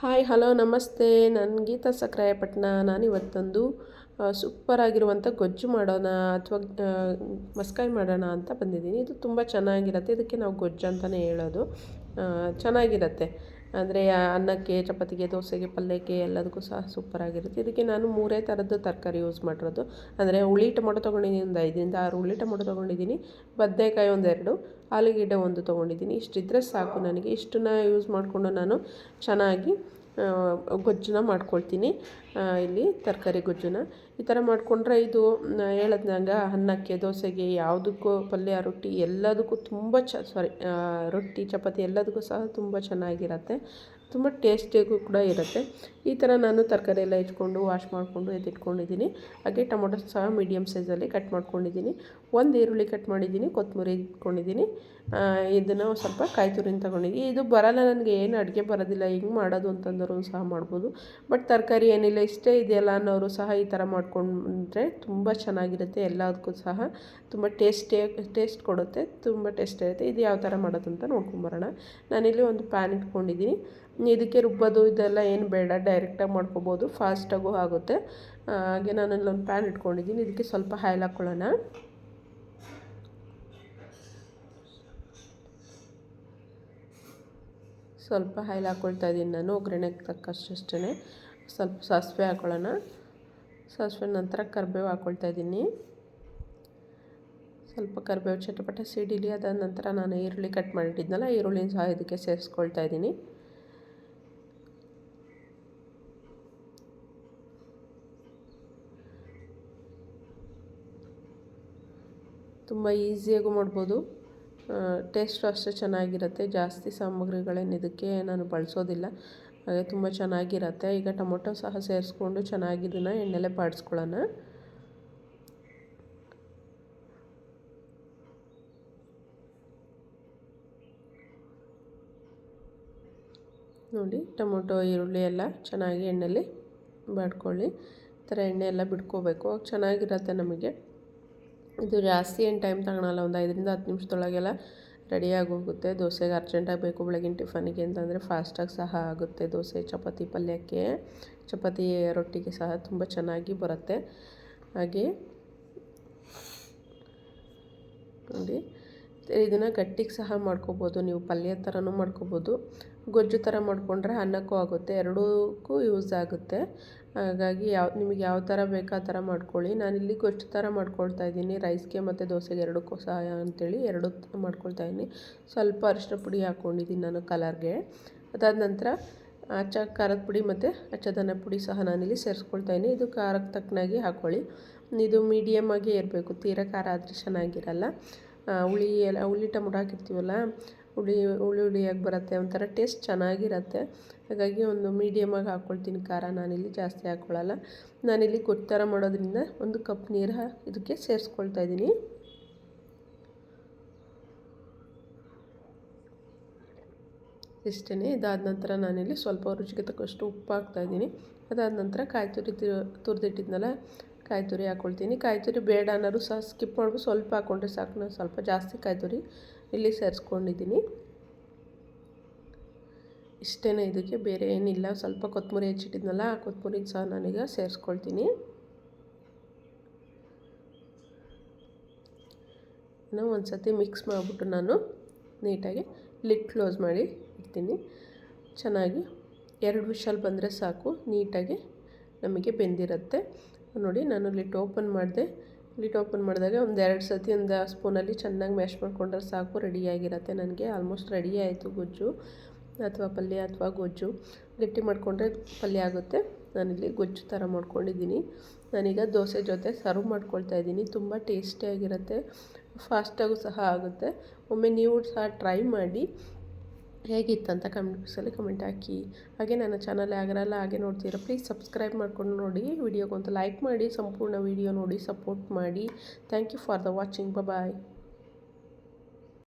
Hi, hello, ನಮಸ್ತೆ. ನಾನು ಗೀತಾ ಸಕ್ರಾಯಪಟ್ಟಣ ನಾನು ಇವತ್ತೊಂದು ಸೂಪರಾಗಿರುವಂಥ ಗೊಜ್ಜು ಮಾಡೋಣ ಅಥವಾ ಮಸ್ಕಾಯಿ ಮಾಡೋಣ ಅಂತ ಬಂದಿದ್ದೀನಿ. ಇದು ತುಂಬ ಚೆನ್ನಾಗಿರುತ್ತೆ. ಇದಕ್ಕೆ ನಾವು ಗೊಜ್ಜು ಅಂತಲೇ ಹೇಳೋದು. ಚೆನ್ನಾಗಿರುತ್ತೆ. ಅಂದರೆ ಅನ್ನಕ್ಕೆ, ಚಪಾತಿಗೆ, ದೋಸೆಗೆ, ಪಲ್ಯಕ್ಕೆ ಎಲ್ಲದಕ್ಕೂ ಸಹ ಸೂಪರಾಗಿರುತ್ತೆ ಇದಕ್ಕೆ ನಾನು ಮೂರೇ ಥರದ್ದು ತರಕಾರಿ ಯೂಸ್ ಮಾಡಿರೋದು. ಅಂದರೆ ಹುಳಿ ಟೊಮೊಟೊ ತೊಗೊಂಡಿದ್ದೀನಿ ಒಂದು ಐದರಿಂದ ಆರು ಹುಳಿ ಟೊಮೊಟೊ ತೊಗೊಂಡಿದ್ದೀನಿ. ಬದನೆಕಾಯಿ ಒಂದೆರಡು ಆಲೂಗೆಡ್ಡೆ ಒಂದು ತೊಗೊಂಡಿದ್ದೀನಿ. ಇಷ್ಟಿದ್ರೆ ಸಾಕು ನನಗೆ. ಇಷ್ಟನ್ನ ಯೂಸ್ ಮಾಡಿಕೊಂಡು ನಾನು ಚೆನ್ನಾಗಿ ಗೊಜ್ಜನ್ನ ಮಾಡ್ಕೊಳ್ತೀನಿ. ಇಲ್ಲಿ ತರಕಾರಿ ಗೊಜ್ಜನ್ನ. ಈ ಥರ ಮಾಡಿಕೊಂಡ್ರೆ ಇದು ಹೇಳದ್ನಾಗ ಅನ್ನಕ್ಕೆ, ದೋಸೆಗೆ, ಯಾವುದಕ್ಕೂ ಪಲ್ಯ, ರೊಟ್ಟಿ ಎಲ್ಲದಕ್ಕೂ ತುಂಬ ಚ ಸಾರಿ ರೊಟ್ಟಿ, ಚಪಾತಿ ಎಲ್ಲದಕ್ಕೂ ಸಹ ತುಂಬ ಚೆನ್ನಾಗಿರತ್ತೆ. ತುಂಬ ಟೇಸ್ಟಿಯಾಗೂ ಕೂಡ ಇರುತ್ತೆ. ಈ ಥರ ನಾನು ತರಕಾರಿ ಎಲ್ಲ ಹೆಚ್ಕೊಂಡು ವಾಶ್ ಮಾಡಿಕೊಂಡು ಎತ್ತಿಟ್ಕೊಂಡಿದ್ದೀನಿ ಹಾಗೆ ಟೊಮೊಟೊ ಸಹ ಮೀಡಿಯಮ್ ಸೈಜಲ್ಲಿ ಕಟ್ ಮಾಡ್ಕೊಂಡಿದ್ದೀನಿ. ಒಂದು ಈರುಳ್ಳಿ ಕಟ್ ಮಾಡಿದ್ದೀನಿ, ಕೊತ್ತಂಬರಿ ಇಟ್ಕೊಂಡಿದ್ದೀನಿ. ಇದನ್ನು ಸ್ವಲ್ಪ ಕಾಯಿ ತುರಿನ ತೊಗೊಂಡಿದ್ದೀನಿ. ಇದು ಬರಲ್ಲ ನನಗೆ, ಏನು ಅಡುಗೆ ಬರೋದಿಲ್ಲ. ಹೆಂಗೆ ಮಾಡೋದು ಅಂತಂದರೂ ಸಹ ಮಾಡ್ಬೋದು. ಬಟ್ ತರಕಾರಿ ಏನಿಲ್ಲ, ಇಷ್ಟೇ ಇದೆಯಲ್ಲ ಅನ್ನೋರು ಸಹ ಈ ಥರ ಮಾಡ್ಕೊಂಡ್ರೆ ತುಂಬ ಚೆನ್ನಾಗಿರುತ್ತೆ, ಎಲ್ಲದಕ್ಕೂ ಸಹ. ತುಂಬ ಟೇಸ್ಟಿಯಾಗಿ ಟೇಸ್ಟ್ ಕೊಡುತ್ತೆ, ತುಂಬ ಟೇಸ್ಟ್ ಇರುತ್ತೆ ಇದು ಯಾವ ಥರ ಮಾಡೋದು ಅಂತ ನೋಡ್ಕೊಂಬರೋಣ ನಾನಿಲ್ಲಿ ಒಂದು ಪ್ಯಾನ್ ಇಟ್ಕೊಂಡಿದ್ದೀನಿ. ಇದಕ್ಕೆ ರುಬ್ಬೋದು, ಇದೆಲ್ಲ ಏನು ಬೇಡ ಡೈರೆಕ್ಟಾಗಿ ಮಾಡ್ಕೊಬೋದು ಫಾಸ್ಟಾಗೂ ಆಗುತ್ತೆ. ಹಾಗೆ ನಾನು ಒಂದು ಪ್ಯಾನ್ ಇಟ್ಕೊಂಡಿದ್ದೀನಿ. ಇದಕ್ಕೆ ಸ್ವಲ್ಪ ಆಯಿಲ್ ಹಾಕ್ಕೊಳ್ಳೋಣ ಸ್ವಲ್ಪ ಆಯಿಲ್ ಹಾಕ್ಕೊಳ್ತಾ ಇದ್ದೀನಿ ನಾನು, ಒಗ್ಗರಣೆಗೆ ತಕ್ಕಷ್ಟೇ ಸ್ವಲ್ಪ ಸಾಸಿವೆ ಹಾಕ್ಕೊಳ್ಳೋಣ ಸಾಸಿವೆ ನಂತರ ಕರಿಬೇವು ಹಾಕ್ಕೊಳ್ತಾ ಇದ್ದೀನಿ. ಸ್ವಲ್ಪ ಕರಿಬೇವು ಚಟಪಟ ಸಿಡಿಲಿ, ಅದಾದ ನಂತರ ನಾನು ಈರುಳ್ಳಿ ಕಟ್ ಮಾಡಿಟ್ಟಿದ್ನಲ್ಲ, ಈರುಳ್ಳಿನ ಸಹ ಇದಕ್ಕೆ ಸೇರಿಸ್ಕೊಳ್ತಾ ಇದ್ದೀನಿ. ತುಂಬ ಈಸಿಯಾಗೂ ಮಾಡ್ಬೋದು. ಟೇಸ್ಟು ಅಷ್ಟೇ ಚೆನ್ನಾಗಿರುತ್ತೆ. ಜಾಸ್ತಿ ಸಾಮಗ್ರಿಗಳೇನು ಇದಕ್ಕೆ ನಾನು ಬಳಸೋದಿಲ್ಲ. ಹಾಗೆ ತುಂಬ ಚೆನ್ನಾಗಿರುತ್ತೆ. ಈಗ ಟೊಮೊಟೊ ಸಹ ಸೇರಿಸ್ಕೊಂಡು ಚೆನ್ನಾಗಿ ಎಣ್ಣೆಲೆ ಬಾಡಿಸ್ಕೊಳ್ಳೋಣ ನೋಡಿ, ಟೊಮೊಟೊ, ಈರುಳ್ಳಿ ಎಲ್ಲ ಚೆನ್ನಾಗಿ ಎಣ್ಣೆಲಿ ಬಾಡ್ಕೊಳ್ಳಿ. ಈ ಥರ ಎಣ್ಣೆ ಎಲ್ಲ ಬಿಡ್ಕೋಬೇಕು. ಚೆನ್ನಾಗಿರತ್ತೆ ನಮಗೆ. ಇದು ಜಾಸ್ತಿ ಏನು ಟೈಮ್ ತಗೊಳಲ್ಲ. ಒಂದು ಐದರಿಂದ ಹತ್ತು ನಿಮಿಷದೊಳಗೆಲ್ಲ ರೆಡಿಯಾಗಿ ಹೋಗುತ್ತೆ ದೋಸೆಗೆ ಅರ್ಜೆಂಟಾಗಿ ಬೇಕು ಬೆಳಗಿನ ಟಿಫನಿಗೆ ಅಂತಂದರೆ ಫಾಸ್ಟಾಗಿ ಸಹ ಆಗುತ್ತೆ ದೋಸೆ, ಚಪಾತಿ, ಪಲ್ಯಕ್ಕೆ. ಚಪಾತಿ ರೊಟ್ಟಿಗೆ ಸಹ ತುಂಬ ಚೆನ್ನಾಗಿ ಬರುತ್ತೆ. ಹಾಗೆ ನೋಡಿ ಇದನ್ನು ಗಟ್ಟಿಗೆ ಸಹ ಮಾಡ್ಕೋಬೋದು. ನೀವು ಪಲ್ಯ ಥರನೂ ಮಾಡ್ಕೋಬೋದು. ಗೊಜ್ಜು ಥರ ಮಾಡಿಕೊಂಡ್ರೆ ಅನ್ನಕ್ಕೂ ಆಗುತ್ತೆ. ಎರಡಕ್ಕೂ ಯೂಸ್ ಆಗುತ್ತೆ. ಹಾಗಾಗಿ ಯಾವ, ನಿಮಗೆ ಯಾವ ಥರ ಬೇಕು ಆ ಥರ ಮಾಡ್ಕೊಳ್ಳಿ. ನಾನಿಲ್ಲಿ ಗೊಜ್ಜು ಥರ ಮಾಡ್ಕೊಳ್ತಾ ಇದ್ದೀನಿ. ರೈಸ್ಗೆ ಮತ್ತು ದೋಸೆಗೆ ಎರಡಕ್ಕೂ ಸಹಾಯ ಅಂತೇಳಿ ಎರಡು ಮಾಡ್ಕೊಳ್ತಾ ಇದ್ದೀನಿ. ಸ್ವಲ್ಪ ಅರಿಶಿನ ಪುಡಿ ಹಾಕ್ಕೊಂಡಿದ್ದೀನಿ ನಾನು ಕಲರ್ಗೆ. ಅದಾದ ನಂತರ ಅಚ್ಚ ಖಾರದ ಪುಡಿ ಮತ್ತು ಅಚ್ಚದನ್ನ ಪುಡಿ ಸಹ ನಾನಿಲ್ಲಿ ಸೇರಿಸ್ಕೊಳ್ತಾ ಇದ್ದೀನಿ. ಇದು ಖಾರಕ್ಕೆ ತಕ್ಕನಾಗಿ ಹಾಕ್ಕೊಳ್ಳಿ ಇದು ಮೀಡಿಯಮ್ ಆಗಿ ಇರಬೇಕು. ತೀರಾ ಖಾರ ಆದರೆ ಚೆನ್ನಾಗಿರಲ್ಲ. ಹುಳಿ ಎಲ್ಲ, ಹುಳಿ ಟೊಮೊಟೊ ಹಾಕಿರ್ತೀವಲ್ಲ, ಹುಳಿ ಹುಳಿ ಹುಳಿಯಾಗಿ ಬರುತ್ತೆ, ಒಂಥರ ಟೇಸ್ಟ್ ಚೆನ್ನಾಗಿರುತ್ತೆ. ಹಾಗಾಗಿ ಒಂದು ಮೀಡಿಯಮಾಗಿ ಹಾಕ್ಕೊಳ್ತೀನಿ ಖಾರ. ನಾನಿಲ್ಲಿ ಜಾಸ್ತಿ ಹಾಕ್ಕೊಳ್ಳಲ್ಲ ನಾನಿಲ್ಲಿ ಗೊತ್ತು ಥರ ಮಾಡೋದ್ರಿಂದ ಒಂದು ಕಪ್ ನೀರು ಇದಕ್ಕೆ ಸೇರಿಸ್ಕೊಳ್ತಾ ಇದ್ದೀನಿ. ಇಷ್ಟೇ ಇದಾದ ನಂತರ ನಾನಿಲ್ಲಿ ಸ್ವಲ್ಪ ರುಚಿಗೆ ತಕ್ಕಷ್ಟು ಉಪ್ಪು ಹಾಕ್ತಾಯಿದ್ದೀನಿ ಅದಾದ ನಂತರ ಕಾಯಿ ತುರಿ ತುರಿದಿಟ್ಟಿದ್ನಲ್ಲ ಕಾಯಿ ತುರಿ ಹಾಕ್ಕೊಳ್ತೀನಿ ಬೇಡ ಅನ್ನೋರು ಸಹ ಸ್ಕಿಪ್ ಮಾಡ್ಬಿಟ್ಟು ಸ್ವಲ್ಪ ಹಾಕ್ಕೊಂಡ್ರೆ ಸಾಕು. ನಾನು ಸ್ವಲ್ಪ ಜಾಸ್ತಿ ಕಾಯ್ತುರಿ ಇಲ್ಲಿ ಸೇರಿಸ್ಕೊಂಡಿದ್ದೀನಿ. ಇಷ್ಟೇ ಇದಕ್ಕೆ ಬೇರೆ ಏನಿಲ್ಲ. ಸ್ವಲ್ಪ ಕೊತ್ತಂಬರಿ ಹೆಚ್ಚಿಟ್ಟಿದ್ನಲ್ಲ, ಆ ಕೊತ್ತಂಬರಿ ಸಹ ನಾನೀಗ ಸೇರಿಸ್ಕೊಳ್ತೀನಿ. ಇನ್ನೂ ಒಂದು ಸತಿ ಮಿಕ್ಸ್ ಮಾಡಿಬಿಟ್ಟು ನಾನು ನೀಟಾಗಿ ಲಿಡ್ ಕ್ಲೋಸ್ ಮಾಡಿ ಇಡ್ತೀನಿ. ಚೆನ್ನಾಗಿ ಎರಡು ವಿಷಲ್ ಬಂದರೆ ಸಾಕು. ನೀಟಾಗಿ ನಮಗೆ ಬೆಂದಿರುತ್ತೆ. ನೋಡಿ ನಾನು ಲಿಟ್ ಓಪನ್ ಮಾಡಿದೆ. ಲಿಟ್ ಓಪನ್ ಮಾಡಿದಾಗ ಒಂದು ಎರಡು ಸತಿ ಒಂದು ಸ್ಪೂನಲ್ಲಿ ಚೆನ್ನಾಗಿ ಮ್ಯಾಶ್ ಮಾಡಿಕೊಂಡ್ರೆ ಸಾಕು ರೆಡಿಯಾಗಿರತ್ತೆ ನನಗೆ. ಆಲ್ಮೋಸ್ಟ್ ರೆಡಿ ಆಯಿತು ಗೊಜ್ಜು ಅಥವಾ ಪಲ್ಯ ಅಥವಾ ಗೊಜ್ಜು. ಗಟ್ಟಿ ಮಾಡಿಕೊಂಡ್ರೆ ಪಲ್ಯ ಆಗುತ್ತೆ. ನಾನಿಲ್ಲಿ ಗೊಜ್ಜು ಥರ ಮಾಡ್ಕೊಂಡಿದ್ದೀನಿ. ನಾನೀಗ ದೋಸೆ ಜೊತೆ ಸರ್ವ್ ಮಾಡ್ಕೊಳ್ತಾ ಇದ್ದೀನಿ. ತುಂಬ ಟೇಸ್ಟಿಯಾಗಿರುತ್ತೆ ಫಾಸ್ಟಾಗೂ ಸಹ ಆಗುತ್ತೆ. ಒಮ್ಮೆ ನೀವು ಸಹ ಟ್ರೈ ಮಾಡಿ. ಹೇಗಿತ್ತಂತ ಕಮೆಂಟ್ ಬಾಕ್ಸಲ್ಲಿ ಕಮೆಂಟ್ ಹಾಕಿ. ಹಾಗೆ ನನ್ನ ಚಾನಲ್ ಯಾಗರೆಲ್ಲ ಹಾಗೆ ನೋಡ್ತೀರಾ ಪ್ಲೀಸ್ ಸಬ್ಸ್ಕ್ರೈಬ್ ಮಾಡ್ಕೊಂಡು ನೋಡಿ. ವಿಡಿಯೋಗೊಂದು ಲೈಕ್ ಮಾಡಿ, ಸಂಪೂರ್ಣ ವಿಡಿಯೋ ನೋಡಿ ಸಪೋರ್ಟ್ ಮಾಡಿ. Thank you for the watching bye